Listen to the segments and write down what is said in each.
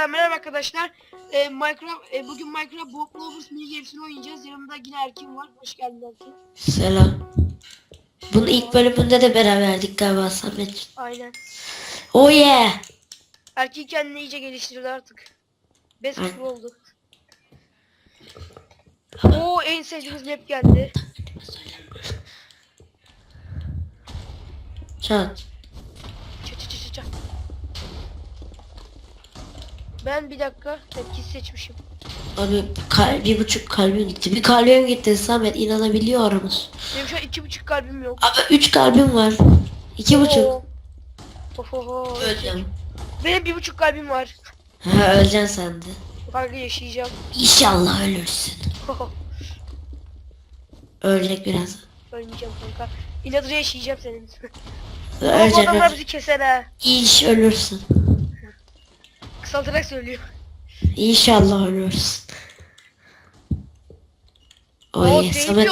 Tekrardan merhaba arkadaşlar. Ee, Minecraft e, bugün Minecraft Bob Lovers mini games'ini oynayacağız. Yanımda yine Erkin var. Hoş geldin Erkin. Selam. Bunun ilk bölümünde de beraberdik galiba Samet. Aynen. Oh yeah. Erkin kendini iyice geliştirdi artık. Best Aynen. pro oldu. Oo en sevdiğimiz map geldi. Çat. Ben bir dakika tepki seçmişim. Abi kal bir buçuk kalbim gitti. Bir kalbim gitti Samet inanabiliyor musun? Benim şu an iki buçuk kalbim yok. Abi üç kalbim var. İki buçuk. Oo. Of, of. Öleceğim. Benim bir buçuk kalbim var. Ha öleceksin sen de. Kanka yaşayacağım. İnşallah ölürsün. Ölecek biraz. Ölmeyeceğim kanka. İnadına yaşayacağım senin. Bu Öleceksin. adamlar öleceksin. bizi keser ha. İş ölürsün kısaltarak söylüyor. İnşallah ölürsün. Oy Oo,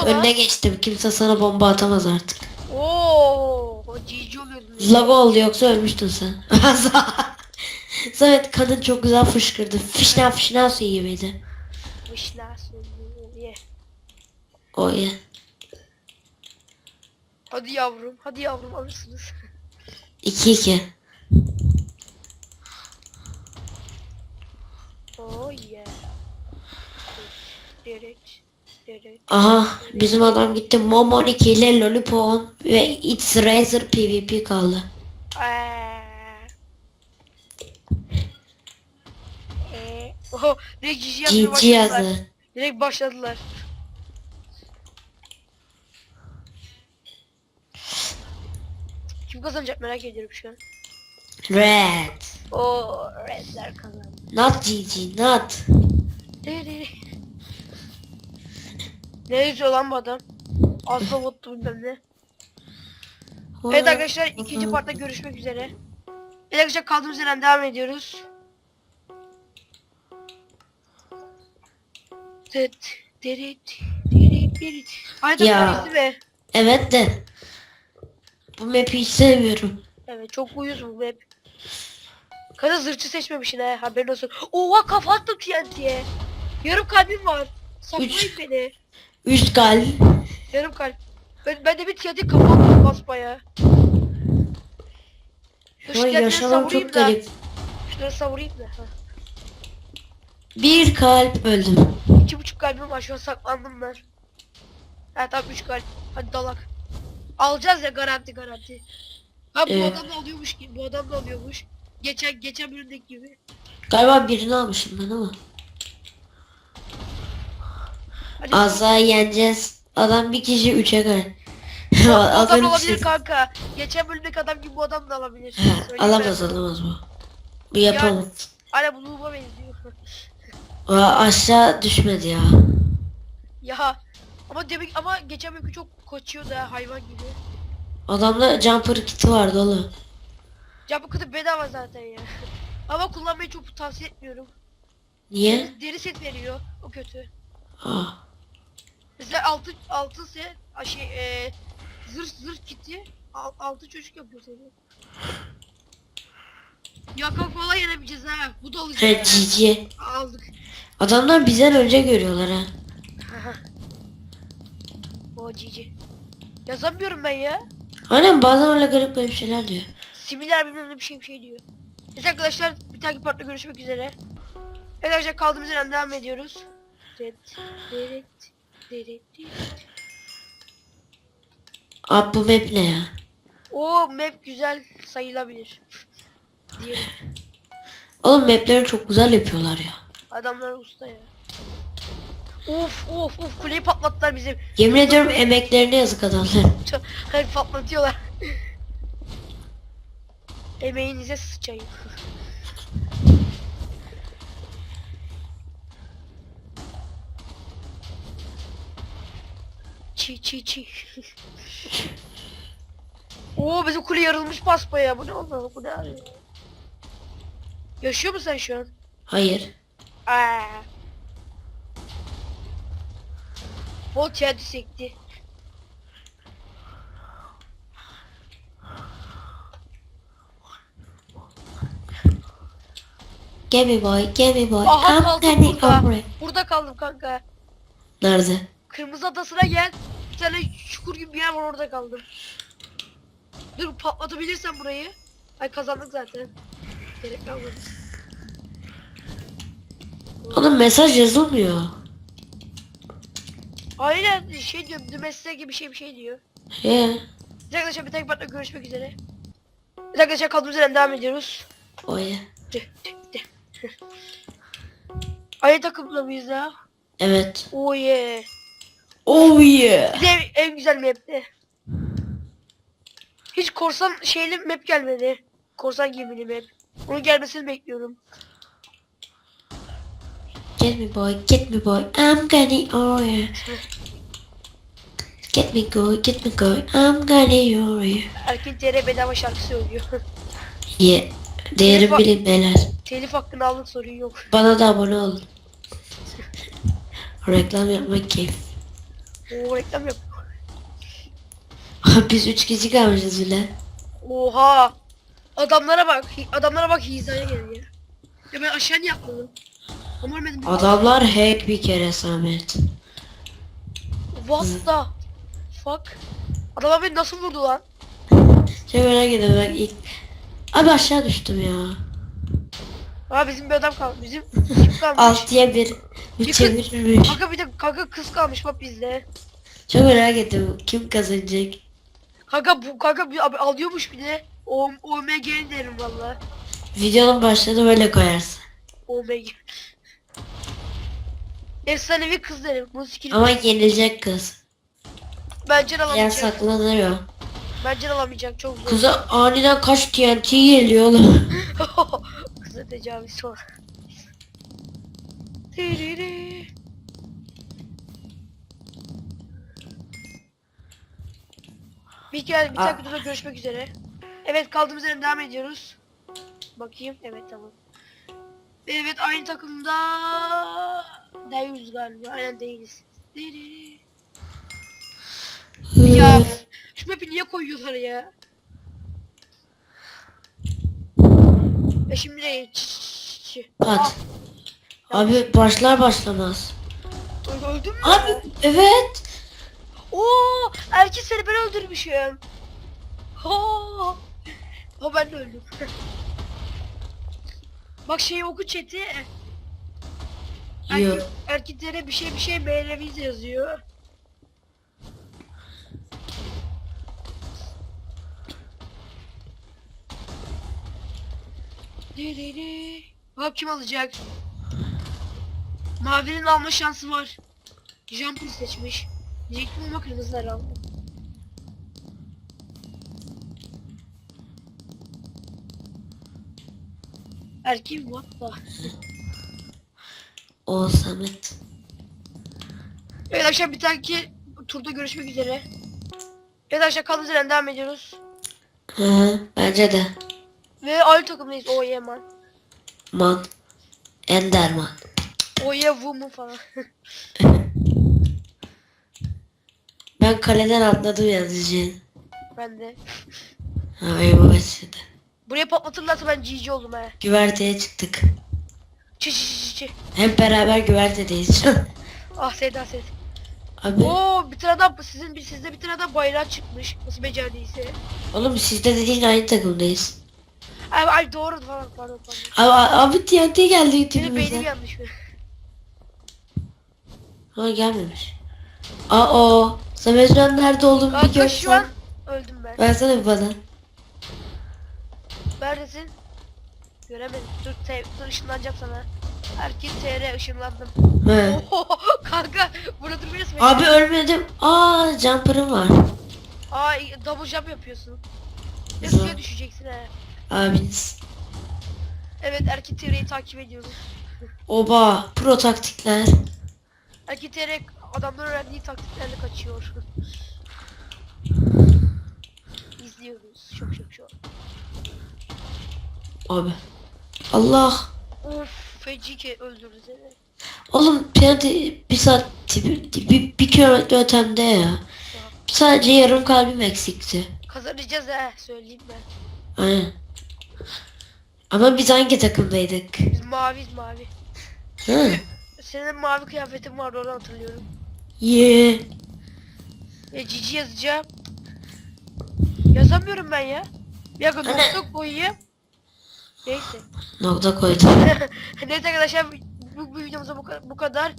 önüne geçtim. Kimse sana bomba atamaz artık. Oo, o cici oluyordun. Lava oldu yoksa ölmüştün sen. Samet kadın çok güzel fışkırdı. Fişna fişna su yemedi. Fışna su ye. Oy. Hadi yavrum, hadi yavrum alırsınız. 2 2. Aha bizim adam gitti Momon 2 ile Lollipop'un ve It's Razor PvP kaldı. Eee. Eee. Oho, direkt GG yazdı. Direkt başladılar. Kim kazanacak merak ediyorum şu an. Red. Oo, Redler kazandı. Not GG not. Ne yazıyor lan bu adam? Asla bottu bilmem ne. Evet arkadaşlar ikinci partta görüşmek üzere. Evet arkadaşlar kaldığımız yerden devam ediyoruz. Tıt, derit, derit, derit. Harita Ya. be. Evet de. Bu map'i hiç sevmiyorum. Evet çok uyuz bu map. Kadın zırhçı seçmemişsin ha haberin olsun. Oha kafa attım TNT'ye. Yarım kalbim var. Saplayın Üç. beni. 3 gal. Yarım kalp. Ben, ben de bir TNT kafa attım basbaya. Şu Vay yaşamam çok da. garip. Şunları savurayım da. Ha. Bir kalp öldüm. İki buçuk kalbim var şu an saklandım ben. Ha tamam üç kalp. Hadi dalak. Alacağız ya garanti garanti. Ha bu Evet. adam da alıyormuş ki bu adam da alıyormuş. Geçen geçen bölümdeki gibi. Galiba birini almışım ben ama. Hadi Az daha yeneceğiz. Adam bir kişi 3'e kal. bu adam olabilir size. kanka. Geçen bölümdeki adam gibi bu adam da alabilir. Alamaz alamaz bu. Bu yapamaz. Hala bu Nuh'a benziyor. Aa, aşağı düşmedi ya. ya ama demek ama geçen bölümki çok koçuyordu ha hayvan gibi. Adamda jumper kiti vardı oğlum. Bu kadar bedava zaten ya. ama kullanmayı çok tavsiye etmiyorum. Niye? Deri, set veriyor. O kötü. Aa, Mesela altı altı set şey e, zırh zırh kiti al, altı çocuk yapıyor seni. Ya kanka olay yenemeyeceğiz ha. Bu da he alacağız. GG. Aldık. Adamlar bizden önce görüyorlar ha. o cici. Yazamıyorum ben ya. Aynen bazen öyle garip garip şeyler diyor. Similer bilmem ne bir şey bir şey diyor. Evet arkadaşlar bir dahaki partta görüşmek üzere. Evet arkadaşlar kaldığımız yerden devam ediyoruz. Deret, deret. Abi bu map ne ya? O map güzel sayılabilir. Diyelim. Oğlum mapleri çok güzel yapıyorlar ya. Adamlar usta ya. Of of of kuleyi patlattılar bizim. Yemin ediyorum emeklerine yazık adamlar. Hayır patlatıyorlar. Emeğinize sıçayım. Çi çi çi. Oo bizim kule yarılmış basbaya. Bu ne oldu? Bu ne abi? Yaşıyor musun sen şu an? Hayır. Aa. Bot yedi sekti. Gimme boy, gimme boy. Aha I'm kaldım burada. Burada kaldım kanka. Nerede? Kırmızı adasına gel. Bir tane çukur gibi bir yer var orada kaldım. Dur patlatabilirsen burayı. Ay kazandık zaten. Gerek kalmadı. Oğlum mesaj yazılmıyor. Aynen şey diyor. Dümesle gibi bir şey bir şey diyor. He. Bir arkadaşlar bir tek partla görüşmek üzere. Bir arkadaşlar kaldığımız yerden devam ediyoruz. Tüh. Aynı takımda mıyız ya? Evet. Oh yeah. Oh yeah. Bir de en güzel map'ti. Hiç korsan şeyli map gelmedi. Korsan gemili map. Onun gelmesini bekliyorum. Get me boy, get me boy. I'm getting over it. Get me go, get me go. I'm getting over it. Erkin TR bedava şarkı söylüyor. Yeah. Değerim bilin beyler. Telif hakkını aldık sorun yok. Bana da abone olun. Reklam yapmak keyif. Oo reklam yap. Biz üç kişi kalmışız bile. Oha. Adamlara bak. Adamlara bak hizaya gel ya. Ya ben aşağı niye atladım? Adamlar hack bir kere Samet. What the fuck? Adam beni nasıl vurdu lan? Çok merak ediyorum ben ilk... Abi aşağı düştüm ya. Aa bizim bir adam kalmış. Bizim kim kalmış? Altıya bir. Bir çevirmiş. Kanka bir de kanka kız kalmış bak bizde. Çok merak ettim. Kim kazanacak? Kanka bu kanka bir abi alıyormuş bir de. O OMG derim valla. Videonun başlığını böyle koyarsın. OMG. Efsanevi kız derim. Skill Ama yenilecek kız. bence Yer alamayacak. saklanıyor. Bence alamayacak çok zor. Kıza aniden kaç TNT geliyor oğlum. Tecavüz. Tiriri. Bir kere bir takip videoda görüşmek üzere. Evet kaldığımız yerden devam ediyoruz. Bakayım evet tamam. Evet aynı takımda değiliz galiba. Aynen değiliz. Ya şu map'i niye koyuyorlar ya? E şimdi de ç- ç- ç- At. Abi başlar başlamaz. Ah, öldüm mü? Abi evet. Oo, erkek seni ben öldürmüşüm. Ha. O ben de öldüm. Bak şeyi oku chat'i. Erkek, erkeklere bir şey bir şey meyleviz yazıyor. Bak kim alacak? Mavinin alma şansı var. Jumper seçmiş. Diyecektim ama kırmızılar aldı. Erkeğim what the? O Samet. Evet arkadaşlar bir dahaki turda görüşmek üzere. Evet arkadaşlar kaldığımız yerden devam ediyoruz. Hı hı bence de. Ve aynı takımdayız. Yeah man. Man. Enderman. Yeah woman falan. Ben kaleden atladım yazıcı. ben de. Ha benim başladı. Buraya patlatırlarsa ben GG oldum he. Güverteye çıktık. Çı çı çı çı. Hep beraber güvertedeyiz. Ah Seda Seda. Abi Oo bir tane adam sizin bir sizde bir tane adam bayrağı çıkmış. Nasıl becerdiyse. oğlum sizde dediğin aynı takımdayız. Ay, ay doğru pardon pardon. Abi, abi TNT geldi Benim beynim tipimize. yanlış mı? Ha gelmemiş. Aa o. Samet şu an nerede olduğumu bir Kanka şu an görsen. öldüm ben. Versene bir bana. Neredesin? Göremedim. Dur, te dur ışınlanacağım sana. Erkek TR ışınlandım. He. Oho kanka burada durmuyorsun. Abi ölmedim. Aa jumper'ım var. Aa double jump yapıyorsun. Ne Güzel. suya düşeceksin he. Abiniz. Evet erkek TR'yi takip ediyoruz. Oba. Pro taktikler. Erkek TR adamlar öğrendiği taktiklerle kaçıyor. İzliyoruz. Çok çok çok. Abi. Allah. Of feci ki öldürdü seni. Oğlum TNT bir saat bir, bir, bir kilometre ötemde ya. Sadece yarım kalbim eksikti. Kazanacağız he söyleyeyim ben. Aynen. Ama biz hangi takımdaydık? Biz maviyiz mavi. Hı. Senin mavi kıyafetin vardı oradan hatırlıyorum. Yeah. Ve cici yazacağım. Yazamıyorum ben ya. Bir dakika nokta koyayım. Neyse. Nokta koydum. Neyse arkadaşlar bu, bu videomuzda bu, bu kadar.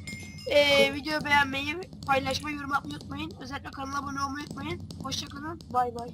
Ee, videoyu beğenmeyi, paylaşmayı, yorum yapmayı unutmayın. Özellikle kanala abone olmayı unutmayın. Hoşçakalın. Bay bay.